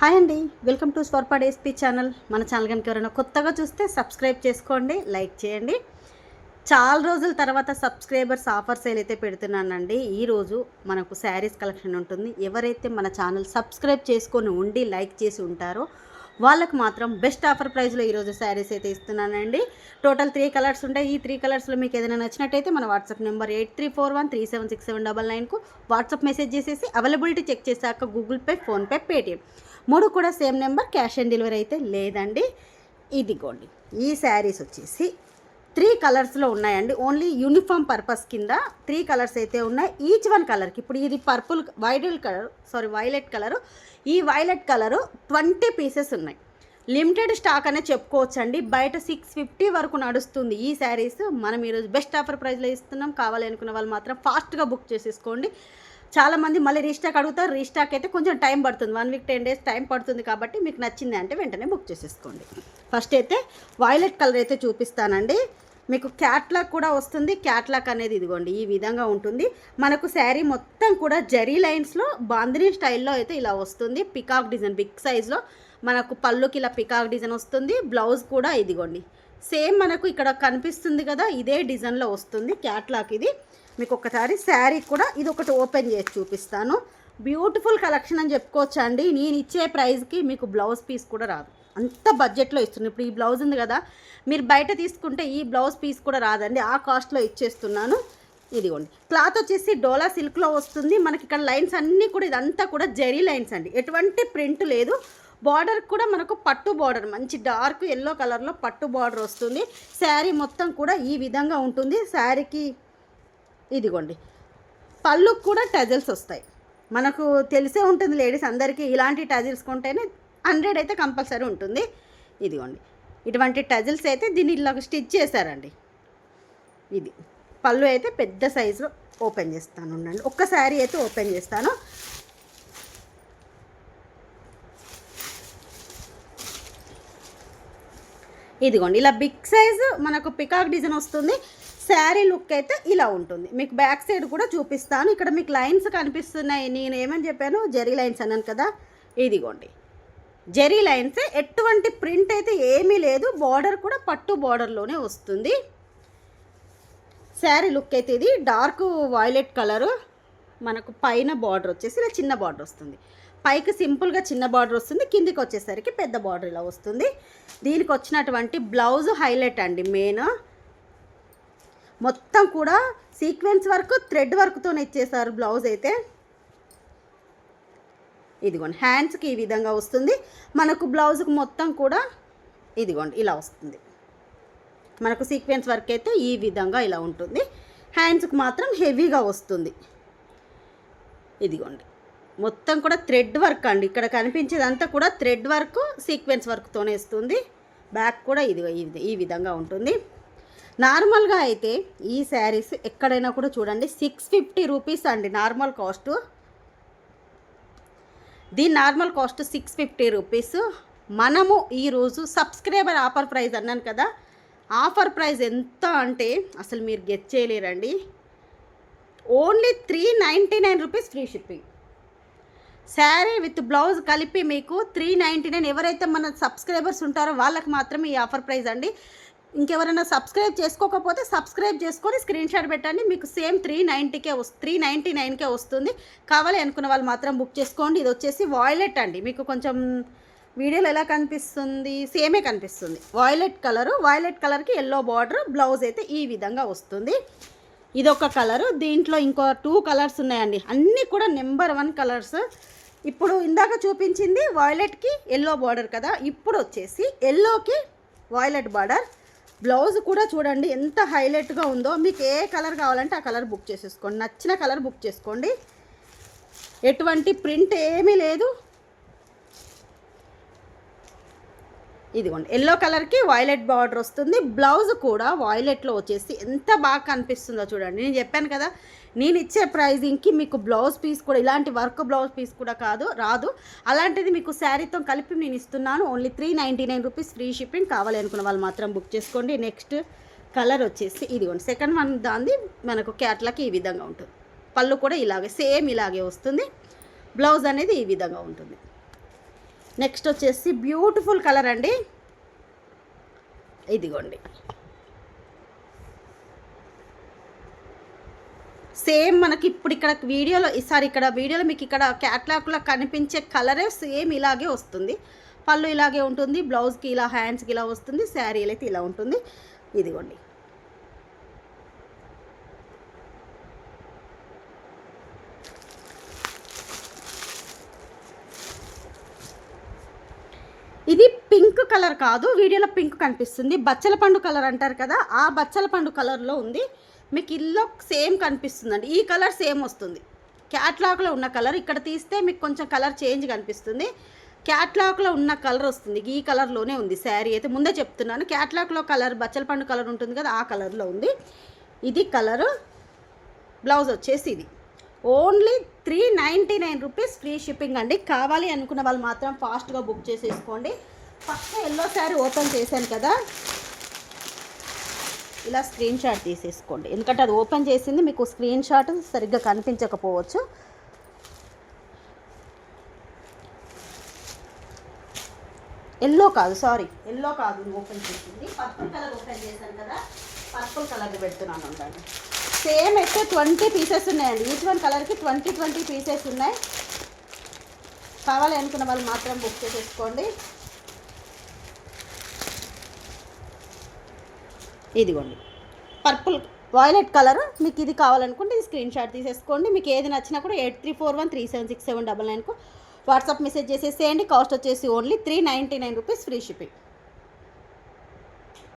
Hi అండి. Welcome to స్వర్పాడ్ SP channel. మన ఛానల్ కనుక ఎవరైనా కొత్తగా చూస్తే సబ్స్క్రైబ్ చేసుకోండి లైక్ చేయండి. చాలా రోజుల తర్వాత సబ్స్క్రైబర్స్ ఆఫర్ సేల్ అయితే పెడుతున్నానండి. ఈరోజు మనకు శారీస్ కలెక్షన్ ఉంటుంది. ఎవరైతే మన ఛానల్ సబ్స్క్రైబ్ చేసుకొని ఉండి లైక్ చేసి ఉంటారో వాళ్ళకు మాత్రం బెస్ట్ ఆఫర్ ప్రైస్లో ఈరోజు శారీస్ అయితే ఇస్తున్నానండి. టోటల్ త్రీ కలర్స్ ఉంటాయి. ఈ త్రీ కలర్స్లో మీకు ఏదైనా నచ్చినట్టయితే మన WhatsApp number eight three four one three seven six seven double నైన్కు WhatsApp message చేసేసి అవైలబిలిటీ చెక్ చేశాక గూగుల్ పే ఫోన్పే పేటిఎం. మూడు కూడా same number cash on delivery అయితే లేదండి. ఇదిగోండి ఈ శారీస్ వచ్చేసి త్రీ కలర్స్లో ఉన్నాయండి. ఓన్లీ యూనిఫామ్ పర్పస్ కింద త్రీ కలర్స్ అయితే ఉన్నాయి. ఈచ్ వన్ కలర్కి ఇప్పుడు ఇది పర్పుల్ వైడల్ కలర్ సారీ వైలెట్ కలరు. ఈ వైలెట్ కలరు ట్వంటీ పీసెస్ ఉన్నాయి. లిమిటెడ్ స్టాక్ అనే చెప్పుకోవచ్చండి. బయట సిక్స్ ఫిఫ్టీ వరకు నడుస్తుంది ఈ శారీస్. మనం ఈరోజు బెస్ట్ ఆఫర్ ప్రైస్లో ఇస్తున్నాం. కావాలి అనుకున్న వాళ్ళు మాత్రం ఫాస్ట్గా బుక్ చేసేసుకోండి. చాలామంది మళ్ళీ రీస్టాక్ అడుగుతారు రీస్టాక్ అయితే కొంచెం టైం పడుతుంది. One week ten days time పడుతుంది కాబట్టి మీకు నచ్చింది అంటే వెంటనే బుక్ చేసేసుకోండి. ఫస్ట్ అయితే వైలెట్ కలర్ అయితే చూపిస్తానండి. మీకు క్యాట్లాక్ కూడా వస్తుంది. క్యాట్లాక్ అనేది ఇదిగోండి ఈ విధంగా ఉంటుంది. మనకు శారీ మొత్తం కూడా జరీ లైన్స్లో బాందిని స్టైల్లో అయితే ఇలా వస్తుంది. పికాక్ డిజైన్ బిగ్ సైజ్లో మనకు పళ్ళుకి ఇలా పికాక్ డిజైన్ వస్తుంది. బ్లౌజ్ కూడా ఇదిగోండి. సేమ్ మనకు ఇక్కడ కనిపిస్తుంది కదా ఇదే డిజైన్లో వస్తుంది క్యాట్లాక్ ఇది. మీకు ఒకసారి శారీ కూడా ఇది ఒకటి ఓపెన్ చేసి చూపిస్తాను. బ్యూటిఫుల్ కలెక్షన్ అని చెప్పుకోవచ్చు అండి నేను ఇచ్చే ప్రైస్కి మీకు బ్లౌజ్ పీస్ కూడా రాదు. అంత బడ్జెట్లో ఇస్తుంది ఇప్పుడు ఈ బ్లౌజ్ ఉంది కదా మీరు బయట తీసుకుంటే ఈ బ్లౌజ్ పీస్ కూడా రాదండి. ఆ కాస్ట్లో ఇచ్చేస్తున్నాను. ఇదిగోండి. క్లాత్ వచ్చేసి డోలా సిల్క్లో వస్తుంది. మనకి ఇక్కడ లైన్స్ అన్నీ కూడా ఇదంతా కూడా జెరీ లైన్స్ అండి. ఎటువంటి ప్రింట్ లేదు. బార్డర్ కూడా మనకు పట్టు బార్డర్ మంచి డార్క్ ఎల్లో కలర్లో పట్టు బార్డర్ వస్తుంది. శారీ మొత్తం కూడా ఈ విధంగా ఉంటుంది. శారీకి ఇదిగోండి. పళ్ళుకు కూడా టజిల్స్ వస్తాయి. మనకు తెలిసే ఉంటుంది లేడీస్ అందరికీ ఇలాంటి టజిల్స్ కొంటేనే హండ్రెడ్ అయితే కంపల్సరీ ఉంటుంది. ఇదిగోండి. ఇటువంటి టజిల్స్ అయితే దీన్ని ఇలా స్టిచ్ చేశారండి. ఇది పళ్ళు అయితే పెద్ద సైజులో ఓపెన్ చేస్తాను. ఉండండి. ఒక్కసారి అయితే ఓపెన్ చేస్తాను. ఇదిగోండి ఇలా బిగ్ సైజ్ మనకు పికాక్ డిజైన్ వస్తుంది. శారీ లుక్ అయితే ఇలా ఉంటుంది. మీకు బ్యాక్ సైడ్ కూడా చూపిస్తాను. ఇక్కడ మీకు లైన్స్ కనిపిస్తున్నాయి. నేను ఏమని చెప్పాను? జెరీ లైన్స్ అన్నాను కదా. ఇదిగోండి. జెరీ లైన్స్ ఎటువంటి ప్రింట్ అయితే ఏమీ లేదు. బార్డర్ కూడా పట్టు బార్డర్లోనే వస్తుంది. శారీ లుక్ అయితే ఇది డార్క్ వాయిలెట్ కలరు మనకు పైన బార్డర్ వచ్చేసి ఇలా చిన్న బార్డర్ వస్తుంది. పైకి సింపుల్గా చిన్న బార్డర్ వస్తుంది కిందికి వచ్చేసరికి పెద్ద బార్డర్ ఇలా వస్తుంది. దీనికి వచ్చినటువంటి బ్లౌజ్ హైలైట్ అండి మెయిన్. మొత్తం కూడా సీక్వెన్స్ వర్క్ థ్రెడ్ వర్క్తో ఇచ్చేసారు బ్లౌజ్ అయితే. ఇదిగోండి హ్యాండ్స్కి ఈ విధంగా వస్తుంది. మనకు బ్లౌజ్కి మొత్తం కూడా ఇదిగోండి ఇలా వస్తుంది. మనకు సీక్వెన్స్ వర్క్ అయితే ఈ విధంగా ఇలా ఉంటుంది. హ్యాండ్స్కి మాత్రం హెవీగా వస్తుంది. ఇదిగోండి. మొత్తం కూడా థ్రెడ్ వర్క్ అండి. ఇక్కడ కనిపించేదంతా కూడా థ్రెడ్ వర్క్ సీక్వెన్స్ వర్క్తోనే ఇస్తుంది బ్యాక్ కూడా ఇది ఇది- ఈ విధంగా ఉంటుంది. నార్మల్గా అయితే ఈ శారీస్ ఎక్కడైనా కూడా చూడండి సిక్స్ ఫిఫ్టీ రూపీస్ అండి నార్మల్ కాస్ట్. దీని normal cost six fifty rupees. మనము ఈరోజు సబ్స్క్రైబర్ ఆఫర్ ప్రైస్ అన్నాను కదా ఆఫర్ ప్రైస్ ఎంత అంటే అసలు మీరు get చేయలేరండి. Only three ninety nine rupees free shipping. Sari with blouse కలిపి మీకు త్రీ నైంటీ నైన్ ఎవరైతే మన సబ్స్క్రైబర్స్ ఉంటారో వాళ్ళకి మాత్రమే ఈ ఆఫర్ ప్రైస్ అండి. ఇంకెవరైనా సబ్స్క్రైబ్ చేసుకోకపోతే సబ్స్క్రైబ్ చేసుకొని స్క్రీన్ షాట్ పెట్టండి. మీకు సేమ్ త్రీ నైంటీకే వస్తుంది త్రీ నైంటీ నైన్కే వస్తుంది. కావాలి అనుకున్న వాళ్ళు మాత్రం బుక్ చేసుకోండి. ఇది వచ్చేసి వాయిలెట్ అండి. మీకు కొంచెం వీడియోలో ఎలా కనిపిస్తుంది? సేమే కనిపిస్తుంది. వాయిలెట్ కలరు వాయిలెట్ కలర్కి ఎల్లో బార్డర్ బ్లౌజ్ అయితే ఈ విధంగా వస్తుంది. ఇదొక కలరు దీంట్లో ఇంకో టూ కలర్స్ ఉన్నాయండి. అన్నీ కూడా నెంబర్ వన్ కలర్స్. ఇప్పుడు ఇందాక చూపించింది వాయిలెట్కి ఎల్లో బార్డర్ కదా. ఇప్పుడు వచ్చేసి ఎల్లోకి వాయిలెట్ బార్డర్ బ్లౌజ్ కూడా చూడండి ఎంత హైలైట్గా ఉందో. మీకు ఏ కలర్ కావాలంటే ఆ కలర్ బుక్ చేసేసుకోండి. నచ్చిన కలర్ బుక్ చేసుకోండి. ఎటువంటి ప్రింట్ ఏమీ లేదు. ఇదిగోండి ఎల్లో కలర్కి వైలెట్ బార్డర్ వస్తుంది. బ్లౌజ్ కూడా వాయిలెట్లో వచ్చేసి ఎంత బాగా కనిపిస్తుందో చూడండి. నేను చెప్పాను కదా నేను ఇచ్చే ప్రైజింగ్కి మీకు బ్లౌజ్ పీస్ కూడా ఇలాంటి వర్క్ బ్లౌజ్ పీస్ కూడా కాదు రాదు. అలాంటిది మీకు శారీతో కలిపి నేను ఇస్తున్నాను. Only three ninety nine rupees free shipping కావాలి అనుకున్న వాళ్ళు మాత్రం బుక్ చేసుకోండి. నెక్స్ట్ కలర్ వచ్చేసి ఇదిగోండి సెకండ్ వన్ దాంది మనకు క్యాట్లాకి ఈ విధంగా ఉంటుంది. పళ్ళు కూడా ఇలాగే సేమ్ ఇలాగే వస్తుంది. బ్లౌజ్ అనేది ఈ విధంగా ఉంటుంది. నెక్స్ట్ వచ్చేసి బ్యూటిఫుల్ కలర్ అండి. ఇదిగోండి. సేమ్ మనకి ఇప్పుడు ఇక్కడ వీడియోలో ఈసారి ఇక్కడ వీడియోలో మీకు ఇక్కడ క్యాట్లాక్లో కనిపించే కలరే సేమ్ ఇలాగే వస్తుంది. పళ్ళు ఇలాగే ఉంటుంది బ్లౌజ్కి ఇలా హ్యాండ్స్కి ఇలా వస్తుంది శారీలు అయితే ఇలా ఉంటుంది. ఇదిగోండి ఇది పింక్ కలర్ కాదు వీడియోలో పింక్ కనిపిస్తుంది. బచ్చల పండు కలర్ అంటారు కదా ఆ బచ్చల పండు కలర్లో ఉంది. మీకు ఇల్లు సేమ్ కనిపిస్తుందండి. ఈ కలర్ సేమ్ వస్తుంది. క్యాట్లాగ్లో ఉన్న కలర్ ఇక్కడ తీస్తే మీకు కొంచెం కలర్ చేంజ్ కనిపిస్తుంది. క్యాట్లాగ్లో ఉన్న కలర్ వస్తుంది. ఈ కలర్లోనే ఉంది శారీ. అయితే ముందే చెప్తున్నాను క్యాట్లాగ్లో కలర్ బచ్చల పండు కలర్ ఉంటుంది కదా ఆ కలర్లో ఉంది. ఇది కలరు. బ్లౌజ్ వచ్చేసి ఇది. Only three ninety nine rupees free shipping అండి. కావాలి అనుకున్న వాళ్ళు మాత్రం ఫాస్ట్గా బుక్ చేసేసుకోండి. ఫస్ట్ ఎల్లో శారీ ఓపెన్ చేశాను కదా. ఇలా స్క్రీన్ షాట్ తీసేసుకోండి. ఎందుకంటే అది ఓపెన్ చేసింది మీకు స్క్రీన్ షాట్ సరిగ్గా కనిపించకపోవచ్చు. ఎల్లో కాదు సారీ ఎల్లో కాదు ఓపెన్ చేసింది. పర్పుల్ కలర్ ఓపెన్ చేశాను కదా. పర్పుల్ కలర్ పెడుతున్నాను అండి సేమ్ అయితే ట్వంటీ పీసెస్ ఉన్నాయండి. ఈచ్ వన్ కలర్కి ట్వంటీ ట్వంటీ పీసెస్ ఉన్నాయి. కావాలి అనుకున్న వాళ్ళు మాత్రం బుక్ చేసేసుకోండి. ఇదిగోండి. పర్పుల్ వాయిలెట్ కలర్ మీకు ఇది కావాలనుకుంటే ఇది స్క్రీన్ షాట్ తీసేసుకోండి. మీకు ఏది నచ్చినా కూడా eight three four one three seven six seven double నైన్కు WhatsApp message చేసేసేయండి. కాస్ట్ వచ్చేసి only three ninety nine rupees free shipping.